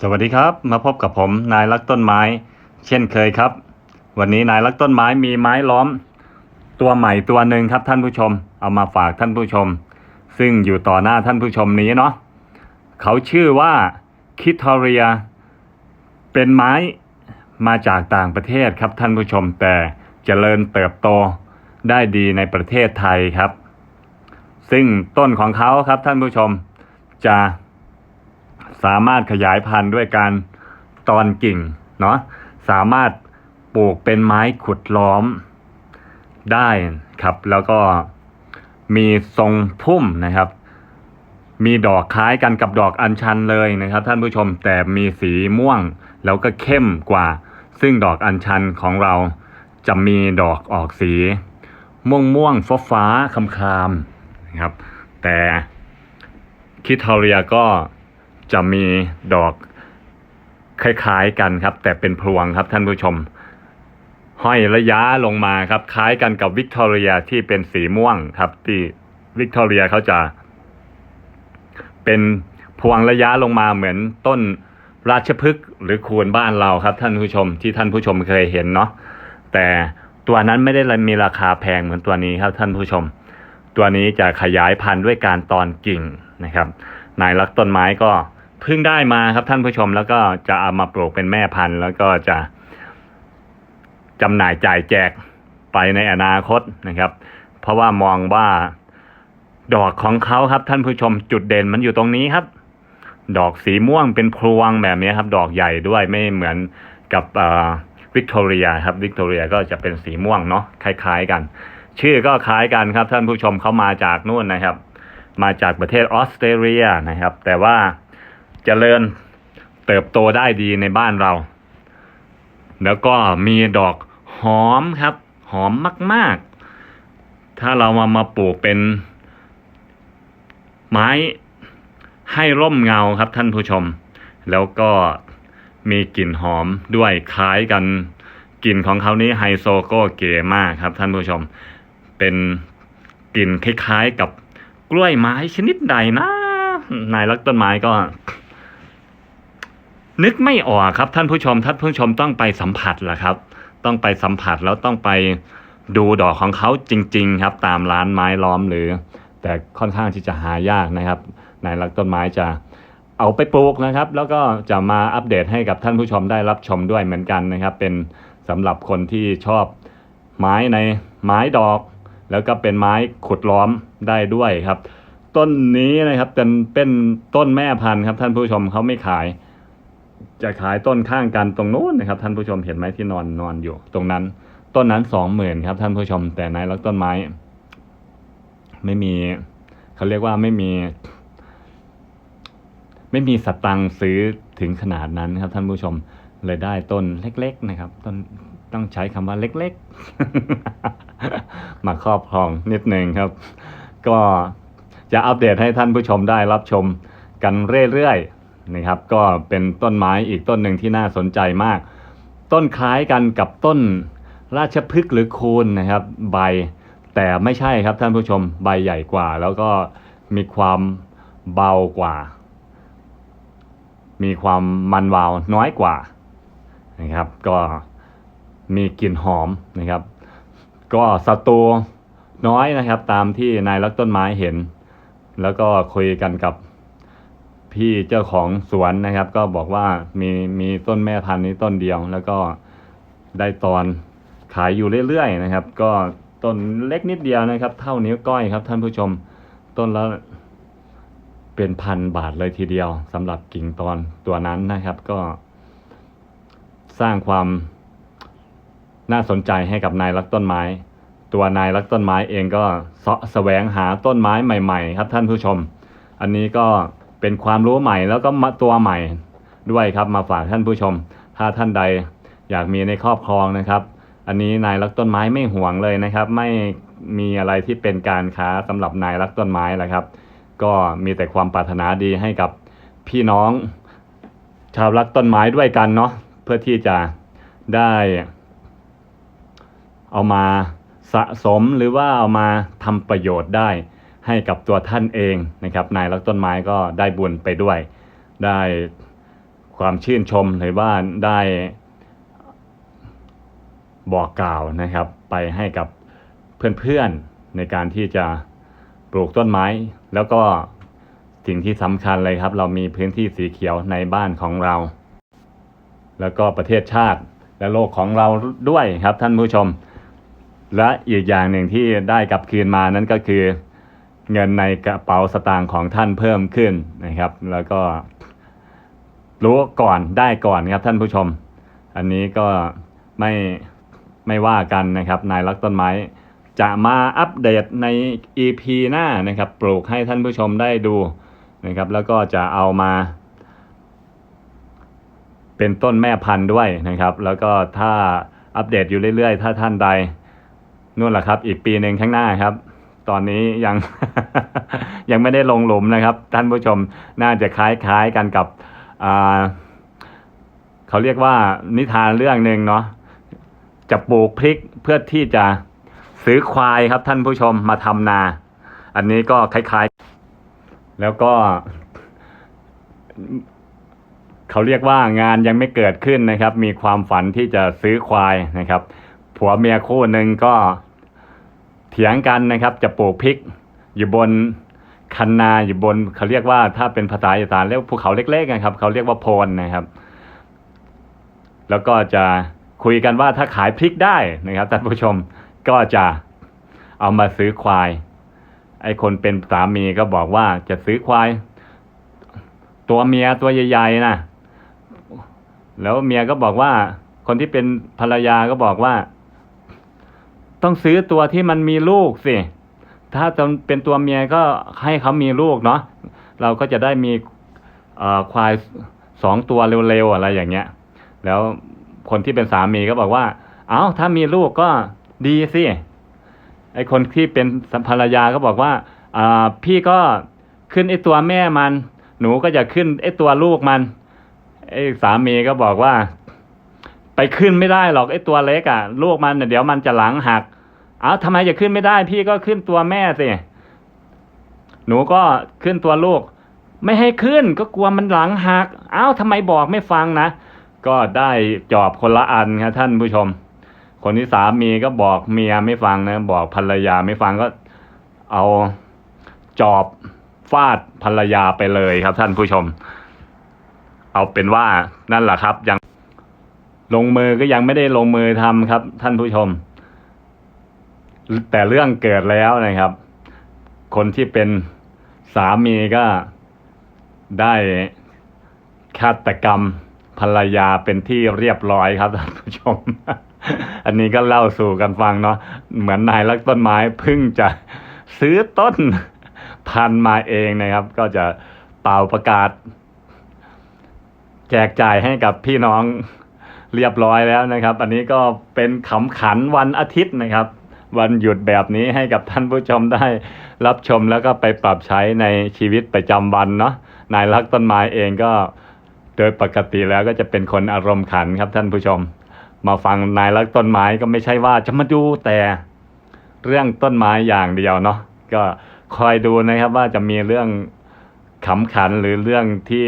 สวัสดีครับ มาพบกับผมนายรักต้นไม้ เช่นเคยครับ วันนี้นายรักต้นไม้มีไม้ล้อม ตัวใหม่ตัวหนึ่งครับท่านผู้ชม เอามาฝากท่านผู้ชม ซึ่งอยู่ต่อหน้าท่านผู้ชมนี้เนาะเขาชื่อว่าคิทอเรีย เป็นไม้มาจากต่างประเทศครับท่านผู้ชมแต่เจริญเติบโตได้ดีในประเทศไทยครับ ซึ่งต้นของเขาครับท่านผู้ชมจะ สามารถขยายพันธุ์ด้วยการตอนกิ่งเนาะสามารถปลูกเป็นไม้ขุดล้อมได้ครับ แล้วก็มีทรงพุ่มนะครับ มีดอกคล้ายกันกับดอกอัญชันเลยนะครับ ท่านผู้ชมแต่มีสีม่วงแล้วก็เข้มกว่า ซึ่งดอกอัญชันของเราจะมีดอกออกสี ม่วงม่วงฟ้าฟ้าคำคามนะครับ แต่คิทอเรียก็ จะมีดอกคล้ายๆกันครับ แต่เป็นพวงครับท่านผู้ชม ห้อยระยะลงมาครับ คล้ายกันกับวิกตอเรียที่เป็นสีม่วงครับ ที่วิกตอเรียเขาจะเป็นพวงระยะลงมาเหมือนต้นราชพฤกษ์หรือคูนบ้านเราครับ ท่านผู้ชมที่ท่านผู้ชมเคยเห็นเนาะแต่ตัวนั้นไม่ได้มีราคาแพงเหมือนตัวนี้ครับท่านผู้ชม ตัวนี้จะขยายพันธุ์ด้วยการตอนกิ่งนะครับนายรักต้นไม้ก็ เพิ่งได้มาครับท่านผู้ชมแล้วก็จะเอามาปลูกเป็นแม่พันธุ์ แล้วก็จะจำหน่ายจ่ายแจกไปในอนาคตนะครับ เพราะว่ามองว่าดอกของเขาครับ ท่านผู้ชมจุดเด่นมันอยู่ตรงนี้ครับ ดอกสีม่วงเป็นพรวงแบบนี้ครับ ดอกใหญ่ด้วยไม่เหมือนกับวิกตอเรียครับวิกตอเรียก็จะเป็นสีม่วงเนาะคล้าย ๆ กัน ชื่อก็คล้ายกันครับ ท่านผู้ชมเขามาจากนู่นนะครับ มาจากประเทศออสเตรเลียนะครับ แต่ว่า เจริญเติบโตได้ดีในบ้านเรา แล้วก็มีดอกหอมครับ หอมมาก ๆ ถ้าเรามามาปลูกเป็น ไม้ให้ร่มเงาครับท่านผู้ชม แล้วก็มีกลิ่นหอมด้วยคล้ายกันกลิ่นของเขานี้ไฮโซโก้เก๋มากครับท่านผู้ชม เป็นกลิ่นคล้ายๆกับกล้วยไม้ชนิดใดนะนายรักต้นไม้ก็ นึกไม่ออกครับท่านผู้ชมท่านผู้ชมต้องไปสัมผัสแหละครับ ต้องไปสัมผัสแล้วต้องไปดูดอกของเขาจริง ๆ ครับ ตามร้านไม้ล้อมหรือ แต่ค่อนข้างที่จะหายากนะครับนายรักต้นไม้จะเอาไปปลูกนะครับ แล้วก็จะมาอัปเดตให้กับท่านผู้ชมได้รับชมด้วยเหมือนกันนะครับ เป็นสำหรับคนที่ชอบไม้ในไม้ดอก แล้วก็เป็นไม้ขุดล้อมได้ด้วยครับ ต้นนี้นะครับเป็นเป็นต้นแม่พันธุ์ครับท่านผู้ชมเขาไม่ขาย จะขายต้นข้างกันตรงนู้นนะครับ ท่านผู้ชมเห็นไหมที่นอนนอนอยู่ ตรงนั้น ต้นนั้นสองหมื่นครับ ท่านผู้ชม แต่นายรักต้นไม้ ไม่มีเขาเรียกว่าไม่มี ไม่มีสตังค์ซื้อถึงขนาดนั้นครับ ท่านผู้ชมเลยได้ต้นเล็ก ๆ นะครับ ต้นต้องใช้คำว่าเล็ก ๆ มาครอบครองนิดหนึ่งครับ ก็จะอัปเดตให้ท่านผู้ชมได้รับชมกันเรื่อย ๆ นะครับ ก็เป็นต้นไม้อีกต้นหนึ่งที่น่าสนใจมาก ต้นคล้ายกันกับต้นราชพฤกษ์หรือคูนนะครับ ใบ แต่ไม่ใช่ครับท่านผู้ชมใบใหญ่กว่า แล้วก็มีความเบากว่า มีความมันวาวน้อยกว่านะครับ ก็มีกลิ่นหอมนะครับ ก็ศัตรูน้อยนะครับ ตามที่นายรักต้นไม้เห็น แล้วก็คุยกันกับ พี่เจ้าของสวนนะครับ ก็บอกว่ามีมีต้นแม่พันธุ์นี้ต้นเดียว แล้วก็ได้ตอนขายอยู่เรื่อยๆนะครับ ก็ต้นเล็กนิดเดียวนะครับ เท่านิ้วก้อยครับ ท่านผู้ชมต้นละเป็นพันบาทเลยทีเดียวสำหรับกิ่งตอนตัวนั้นนะครับ ก็ สร้างความน่าสนใจให้กับนายรักต้นไม้ ตัวนายรักต้นไม้เองก็เสาะแสวงหาต้นไม้ใหม่ ๆ ครับท่านผู้ชม อันนี้ก็ เป็นความรู้ใหม่แล้วก็มาตัวใหม่ด้วยครับมาฝากท่านผู้ชม ถ้าท่านใดอยากมีในครอบครองนะครับ อันนี้นายรักต้นไม้ไม่ห่วงเลยนะครับ ไม่มีอะไรที่เป็นการค้าสำหรับนายรักต้นไม้แหละครับ ก็มีแต่ความปรารถนาดีให้กับพี่น้อง ชาวรักต้นไม้ด้วยกันเนาะเพื่อที่จะได้ เอามาสะสมหรือว่าเอามาทำประโยชน์ได้ ให้กับตัวท่านเองนะครับนายรักต้นไม้ก็ได้บุญไปด้วย ได้ความชื่นชมหรือว่าได้บอกกล่าวนะครับ ไปให้กับเพื่อนๆในการที่จะปลูกต้นไม้ แล้วก็สิ่งที่สำคัญเลยครับ เรามีพื้นที่สีเขียวในบ้านของเรา แล้วก็ประเทศชาติและโลกของเราด้วยครับท่านผู้ชม และอีกอย่างหนึ่งที่ได้กลับคืนมานั้นก็คือ เงินในกระเป๋าสตางค์ของท่านเพิ่มขึ้นนะครับ แล้วก็รู้ก่อนได้ก่อนครับท่านผู้ชม อันนี้ก็ไม่ไม่ว่ากันนะครับ นายรักต้นไม้จะมาอัปเดตใน EP หน้านะครับ ปลูกให้ท่านผู้ชมได้ดูนะครับ แล้วก็จะเอามา เป็นต้นแม่พันธุ์ด้วยนะครับ แล้วก็ถ้าอัปเดตอยู่เรื่อยๆ ถ้าท่านใดนู่นแหละครับ อีกปีหนึ่งข้างหน้าครับ ตอนนี้ยัง ยังไม่ได้ลงหลุมนะครับ ท่านผู้ชมน่าจะคล้ายๆกันกับเขาเรียกว่านิทานเรื่องหนึ่งเนาะจะปลูกพริกเพื่อที่จะซื้อควายครับท่านผู้ชมมาทำนา อันนี้ก็คล้ายๆ แล้วก็ เขาเรียกว่างานยังไม่เกิดขึ้นนะครับ มีความฝันที่จะซื้อควายนะครับ ผัวเมียคู่หนึ่งก็ เถียงกันนะครับจะปลูกพริกอยู่บนคันนาอยู่บนเขาเรียกว่าถ้าเป็นภาษาอีสานเรียกภูเขาเล็กๆนะครับเขาเรียกว่าโพนนะครับ แล้วก็จะคุยกันว่าถ้าขายพริกได้นะครับท่านผู้ชมก็จะเอามาซื้อควาย ไอ้คนเป็นสามีก็บอกว่าจะซื้อควาย ตัวเมียตัวใหญ่ๆนะแล้วเมียก็บอกว่า คนที่เป็นภรรยาก็บอกว่า ต้องซื้อตัวที่มันมีลูกสิ ถ้าจะเป็นตัวเมียก็ให้เขามีลูกเนาะ เราก็จะได้มีควายสองตัวเร็วๆอะไรอย่างเงี้ย แล้วคนที่เป็นสามีก็บอกว่า เอ้าถ้ามีลูกก็ดีสิ ไอคนที่เป็นภรรยาก็บอกว่าอพี่ก็ขึ้นไอตัวแม่มัน หนูก็จะขึ้นไอตัวลูกมัน ไอสามีก็บอกว่า ไปขึ้นไม่ได้หรอกไอตัวเล็กอะ่ะ ลูกมันเดี๋ยวมันจะหลังหัก เอาทำไมจะขึ้นไม่ได้ พี่ก็ขึ้นตัวแม่สิ หนูก็ขึ้นตัวลูก ไม่ให้ขึ้นก็กลัวมันหลังหัก เอ้าทำไมบอกไม่ฟังนะ ก็ได้จอบคนละอันครับท่านผู้ชม คนที่สามีก็บอกเมียไม่ฟังนะ บอกภรรยาไม่ฟังก็เอาจอบฟาดภรรยาไปเลยครับท่านผู้ชม เอาเป็นว่านั่นแหละครับ ยังลงมือก็ยังไม่ได้ลงมือทำครับ ท่านผู้ชม แต่เรื่องเกิดแล้วนะครับ คนที่เป็นสามีก็ได้ฆาตกรรมภรรยาเป็นที่เรียบร้อยครับท่านผู้ชม อันนี้ก็เล่าสู่กันฟังเนาะเหมือนนายรักต้นไม้เพิ่งจะซื้อต้นพันมาเองนะครับ ก็จะเป่าประกาศ แจกจ่ายให้กับพี่น้องเรียบร้อยแล้วนะครับ อันนี้ก็เป็นขำขันวันอาทิตย์นะครับ วันหยุดแบบนี้ให้กับท่านผู้ชมได้รับชมแล้วก็ไปปรับใช้ในชีวิตประจำวันเนาะนายรักต้นไม้เองก็โดยปกติแล้วก็จะเป็นคนอารมณ์ขันครับท่านผู้ชม มาฟังนายรักต้นไม้ก็ไม่ใช่ว่าจะมาดูแต่เรื่องต้นไม้อย่างเดียวเนาะก็คอยดูนะครับว่าจะมีเรื่องขำขันหรือเรื่องที่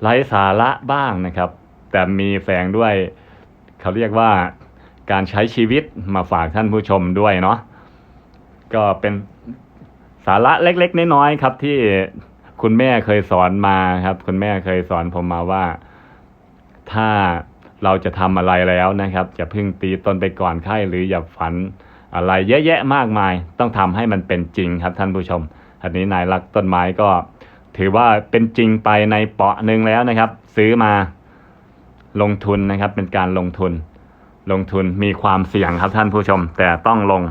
ไร้สาระบ้างนะครับ แต่มีแฝงด้วยเขาเรียกว่า การใช้ชีวิตมาฝากท่านผู้ชมด้วยเนาะก็เป็นสาระเล็กๆน้อยๆครับ ที่คุณแม่เคยสอนมาครับ คุณแม่เคยสอนผมมาว่า ถ้าเราจะทำอะไรแล้วนะครับจะพึ่งตีตนไปก่อนไข้หรืออย่าฝันอะไรเยอะแยะมากมาย ต้องทำให้มันเป็นจริงครับท่านผู้ชมอันนี้นายรักต้นไม้ก็ถือว่าเป็นจริงไปในเปาะหนึ่งแล้วนะครับ ซื้อมาลงทุนนะครับ เป็นการลงทุน ลงทุนมีความเสี่ยงครับท่านผู้ชม แต่ต้องลง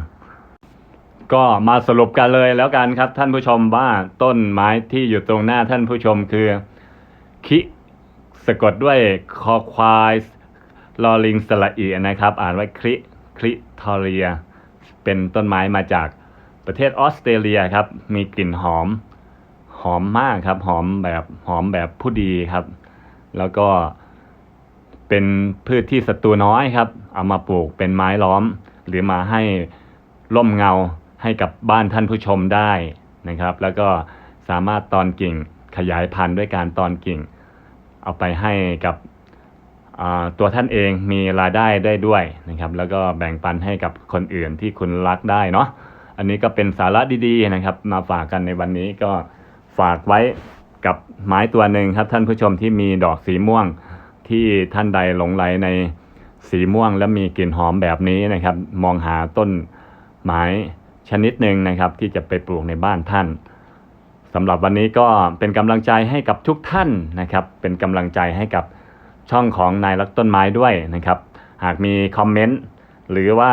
ก็มาสรุปกันเลยแล้วกันครับท่านผู้ชมว่าต้นไม้ที่อยู่ตรงหน้าท่านผู้ชมคือคิสะกดด้วยคอควายลอลิงสระอีนะครับ อ่านว่าคริคริทอเรีย เป็นต้นไม้มาจากประเทศออสเตรเลียครับ มีกลิ่นหอม หอมมากครับ หอมแบบหอมแบบผู้ดีครับ แล้วก็ เป็นพืชที่ศัตรูน้อยครับ เอามาปลูกเป็นไม้ล้อม หรือมาให้ร่มเงาให้กับบ้านท่านผู้ชมได้นะครับ แล้วก็สามารถตอนกิ่งขยายพันธุ์ด้วยการตอนกิ่ง เอาไปให้กับตัวท่านเองมีรายได้ได้ด้วยนะครับ แล้วก็แบ่งปันให้กับคนอื่นที่คุณรักได้เนาะอันนี้ก็เป็นสาระดีๆนะครับ มาฝากกันในวันนี้ก็ฝากไว้กับไม้ตัวหนึ่งครับท่านผู้ชมที่มีดอกสีม่วง ที่ท่านใดหลงไหลในสีม่วงและมีกลิ่นหอมแบบนี้นะครับ มองหาต้นไม้ชนิดหนึ่งนะครับ ที่จะไปปลูกในบ้านท่านสำหรับวันนี้ก็เป็นกำลังใจให้กับทุกท่านนะครับ เป็นกำลังใจให้กับช่องของนายรักต้นไม้ด้วยนะครับ หากมีคอมเมนต์หรือว่า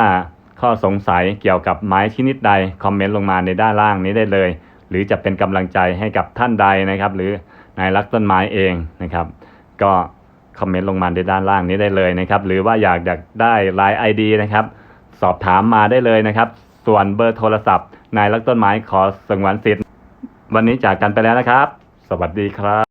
ข้อสงสัยเกี่ยวกับไม้ชนิดใดคอมเมนต์ลงมาในด้านล่างนี้ได้เลย หรือจะเป็นกำลังใจให้กับท่านใดนะครับ หรือนายรักต้นไม้เองนะครับ ก็ คอมเมนต์ลงมาในด้านล่างนี้ได้เลยนะครับ หรือว่าอยากอยากได้ไลน์ไอดีนะครับ สอบถามมาได้เลยนะครับ ส่วนเบอร์โทรศัพท์ นายรักต้นไม้ขอสงวนสิทธิ์ วันนี้จากกันไปแล้วนะครับ สวัสดีครับ